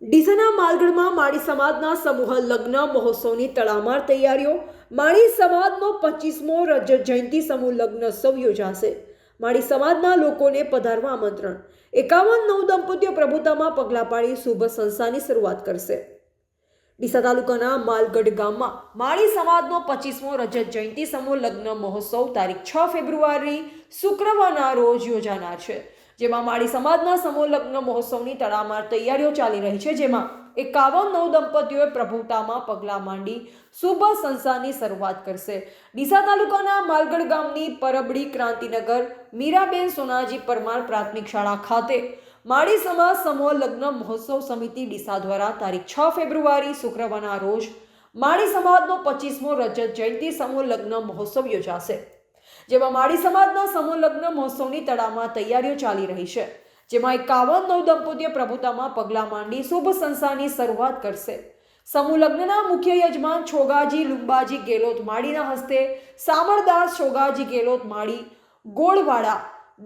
માલગઢમાં માળી સમાજના સમૂહ લગ્ન મહોત્સવની તડામાર તૈયારીઓ. માળી સમાજનો પચીસમો રજત જયંતિ સમૂહ લગ્નોત્સવ યોજાશે. માળી સમાજના લોકોને પધારવા આમંત્રણ. એકાવન નવ દંપતીઓ પ્રભુતામાં પગલાં પાડી શુભ સંસ્થાની શરૂઆત કરશે. ડીસા તાલુકાના માલગઢ ગામમાં માળી સમાજનો પચીસમો રજત જયંતિ સમૂહ લગ્ન મહોત્સવ તારીખ છ ફેબ્રુઆરી, શુક્રવારના રોજ યોજાનાર છે. જેમાં માળી સમાજના સમૂહ લગ્ન મહોત્સવની તડામાર તૈયારીઓ ચાલી રહી છે, જેમાં એકાવન નવ દંપતીઓએ પ્રભુતામાં પગલાં માંડી શુભ સંસ્થાની શરૂઆત કરશે. ડીસા તાલુકાના માલગઢ ગામની પરબડી ક્રાંતિનગર મીરાબેન સોનાજી પરમાર પ્રાથમિક શાળા ખાતે માળી સમાજ સમૂહ લગ્ન મહોત્સવ સમિતિ ડીસા દ્વારા તારીખ છ ફેબ્રુઆરી શુક્રવારના રોજ માળી સમાજનો પચીસમો રજત જયંતિ સમૂહ લગ્ન મહોત્સવ યોજાશે. જેમાં માળી સમાજના સમૂહ લગ્ન મહોત્સવની તડામાં તૈયારીઓ ચાલી રહી છે. જેમાં એકાવન નવ દંપતીઓ પ્રભુતામાં પગલાં માંડી શુભ સંસ્થાની શરૂઆત કરશે. સમૂહ લગ્નના મુખ્ય યજમાન છોગાજી લુંબાજી ગેલોત માળીના હસ્તે સામરદાસ છોગાજી ગેલોત માળી ગોળવાડા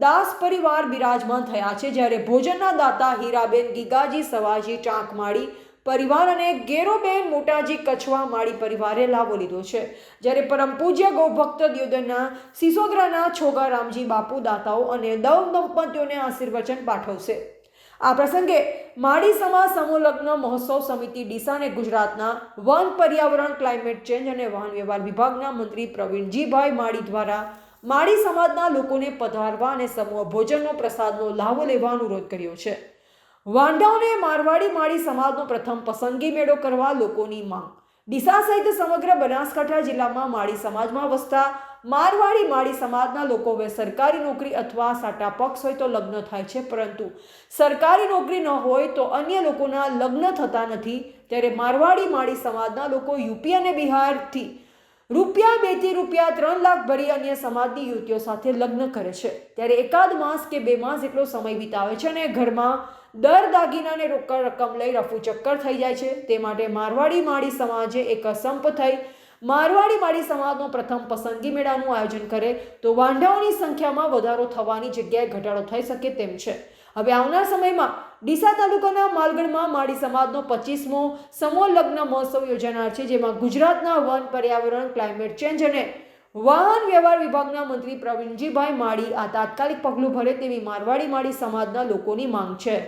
દાસ પરિવાર બિરાજમાન થયા છે. જ્યારે ભોજનના દાતા હીરાબેન ગીગાજી સવાજી ચાંકમાળી પરિવાર અને ગેરોબેન મોટાજી કછવા માળી પરિવારે લાવો લીધો છે. જ્યારે પરમ પૂજ્ય ગૌભક્ત દ્યોદના સિસોદરાના છોગા રામજી બાપુ, દાતાઓ અને દવ દંપતીઓને આશીર્વચન પાઠવશે. આ પ્રસંગે માળી સમાજ સમૂહ મહોત્સવ સમિતિ ડીસાને ગુજરાતના વન પર્યાવરણ ક્લાઇમેટ ચેન્જ અને વાહન વ્યવહાર વિભાગના મંત્રી પ્રવીણજીભાઈ માળી દ્વારા માળી સમાજના લોકોને પધારવા અને સમૂહ ભોજનનો પ્રસાદનો લાભો લેવા અનુરોધ કર્યો છે. વાંઢાઓને મારવાડી માળી સમાજનો પ્રથમ પસંદગી મેળો કરવા લોકોની માંગ. ડીસા સહિત સમગ્ર બનાસકાંઠા જિલ્લામાં માળી સમાજમાં વસતા મારવાડી માળી સમાજના લોકો હવે સરકારી નોકરી અથવા સાટા પક્ષ હોય તો લગ્ન થાય છે, પરંતુ સરકારી નોકરી ન હોય તો અન્ય લોકોના લગ્ન થતા નથી. ત્યારે મારવાડી માળી સમાજના લોકો યુપી અને બિહારથી રૂપિયા બેથી રૂપિયા ત્રણ લાખ ભરી અન્ય સમાજની યુવતીઓ સાથે લગ્ન કરે છે. ત્યારે એકાદ માસ કે બે માસ એટલો સમય વિતાવે છે અને ઘરમાં દર દાગીનાને રોકડ રકમ લઈ રફુ ચક્કર થઈ જાય છે. તે માટે મારવાડી માળી સમાજે એક સંપ થઈ મારવાડી માળી સમાજનો પ્રથમ પસંદગી મેળાનું આયોજન કરે. તો વાંઢાઓની સંખ્યામાં વધારો થવાની જગ્યાએ ઘટાડો થઈ શકે તેમ છે. હવે આવનાર સમયમાં ડીસા તાલુકાના માલગઢમાં માળી સમાજનો પચીસમો સમૂહ લગ્ન મહોત્સવ યોજાનાર છે, જેમાં ગુજરાતના વન પર્યાવરણ, ક્લાઇમેટ ચેન્જ અને વાહન વ્યવહાર વિભાગના મંત્રી પ્રવીણજીભાઈ માળી આ તાત્કાલિક પગલું ભરે તેવી મારવાડી માળી સમાજના લોકોની માંગ છે.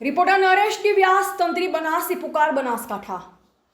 રિપોર્ટર નરેશ વ્યાસ તંત્રી બનાસી પુકાર બનાસકાંઠા.